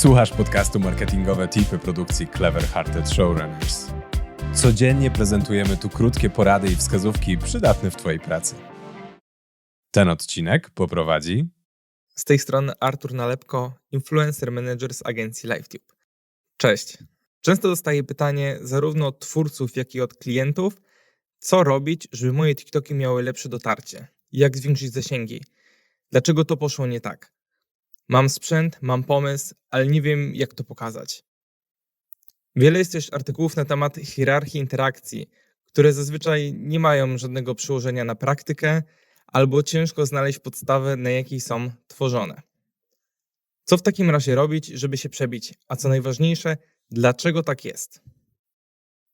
Słuchasz podcastu Marketingowe Tipy produkcji Clever Hearted Showrunners. Codziennie prezentujemy tu krótkie porady i wskazówki przydatne w Twojej pracy. Ten odcinek poprowadzi Z tej strony Artur Nalepko, influencer manager z agencji LiveTube. Cześć. Często dostaję pytanie zarówno od twórców, jak i od klientów, co robić, żeby moje TikToki miały lepsze dotarcie? Jak zwiększyć zasięgi? Dlaczego to poszło nie tak? Mam sprzęt, mam pomysł, ale nie wiem, jak to pokazać. Wiele jest też artykułów na temat hierarchii interakcji, które zazwyczaj nie mają żadnego przełożenia na praktykę, albo ciężko znaleźć podstawę, na jakiej są tworzone. Co w takim razie robić, żeby się przebić? A co najważniejsze, dlaczego tak jest?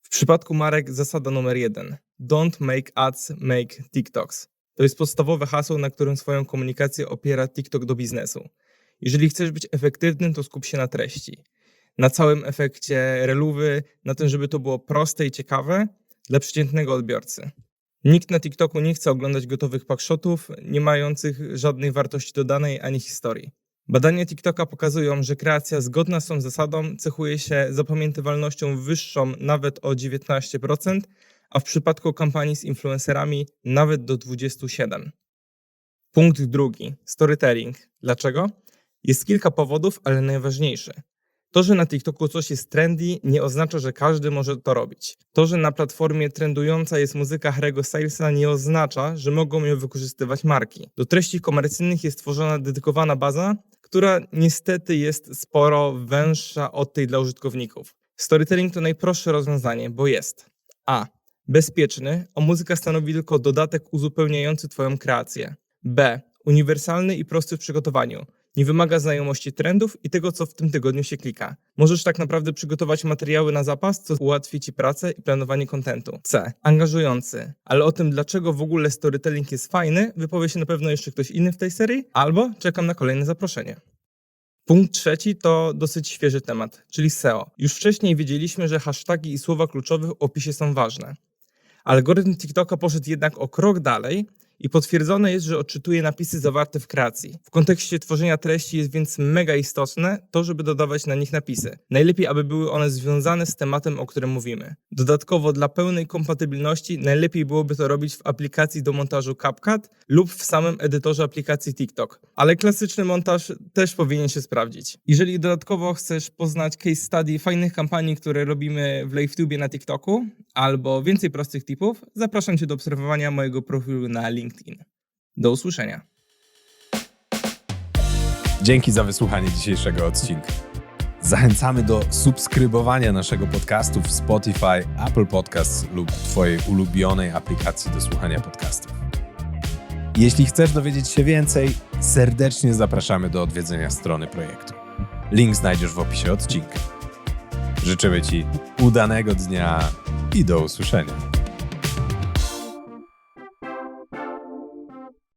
W przypadku marek zasada numer jeden: Don't make ads, make TikToks. To jest podstawowe hasło, na którym swoją komunikację opiera TikTok do biznesu. Jeżeli chcesz być efektywnym, to skup się na treści. Na całym efekcie reluwy, na tym, żeby to było proste i ciekawe dla przeciętnego odbiorcy. Nikt na TikToku nie chce oglądać gotowych packshotów, nie mających żadnej wartości dodanej ani historii. Badania TikToka pokazują, że kreacja zgodna z tą zasadą cechuje się zapamiętywalnością wyższą nawet o 19%, a w przypadku kampanii z influencerami nawet do 27%. Punkt drugi. Storytelling. Dlaczego? Jest kilka powodów, ale najważniejszy. To, że na TikToku coś jest trendy, nie oznacza, że każdy może to robić. To, że na platformie trendująca jest muzyka Harry'ego Stylesa, nie oznacza, że mogą ją wykorzystywać marki. Do treści komercyjnych jest tworzona dedykowana baza, która niestety jest sporo węższa od tej dla użytkowników. Storytelling to najprostsze rozwiązanie, bo jest a. Bezpieczny, a muzyka stanowi tylko dodatek uzupełniający Twoją kreację. B. Uniwersalny i prosty w przygotowaniu. Nie wymaga znajomości trendów i tego, co w tym tygodniu się klika. Możesz tak naprawdę przygotować materiały na zapas, co ułatwi Ci pracę i planowanie kontentu. C. Angażujący. Ale o tym, dlaczego w ogóle storytelling jest fajny, wypowie się na pewno jeszcze ktoś inny w tej serii, albo czekam na kolejne zaproszenie. Punkt trzeci to dosyć świeży temat, czyli SEO. Już wcześniej wiedzieliśmy, że hasztagi i słowa kluczowe w opisie są ważne. Algorytm TikToka poszedł jednak o krok dalej i potwierdzone jest, że odczytuje napisy zawarte w kreacji. W kontekście tworzenia treści jest więc mega istotne to, żeby dodawać na nich napisy. Najlepiej, aby były one związane z tematem, o którym mówimy. Dodatkowo dla pełnej kompatybilności najlepiej byłoby to robić w aplikacji do montażu CapCut lub w samym edytorze aplikacji TikTok. Ale klasyczny montaż też powinien się sprawdzić. Jeżeli dodatkowo chcesz poznać case study fajnych kampanii, które robimy w LiveTube na TikToku, albo więcej prostych tipów, zapraszam Cię do obserwowania mojego profilu na LinkedIn. Do usłyszenia. Dzięki za wysłuchanie dzisiejszego odcinka. Zachęcamy do subskrybowania naszego podcastu w Spotify, Apple Podcasts lub Twojej ulubionej aplikacji do słuchania podcastów. Jeśli chcesz dowiedzieć się więcej, serdecznie zapraszamy do odwiedzenia strony projektu. Link znajdziesz w opisie odcinka. Życzymy Ci udanego dnia i do usłyszenia.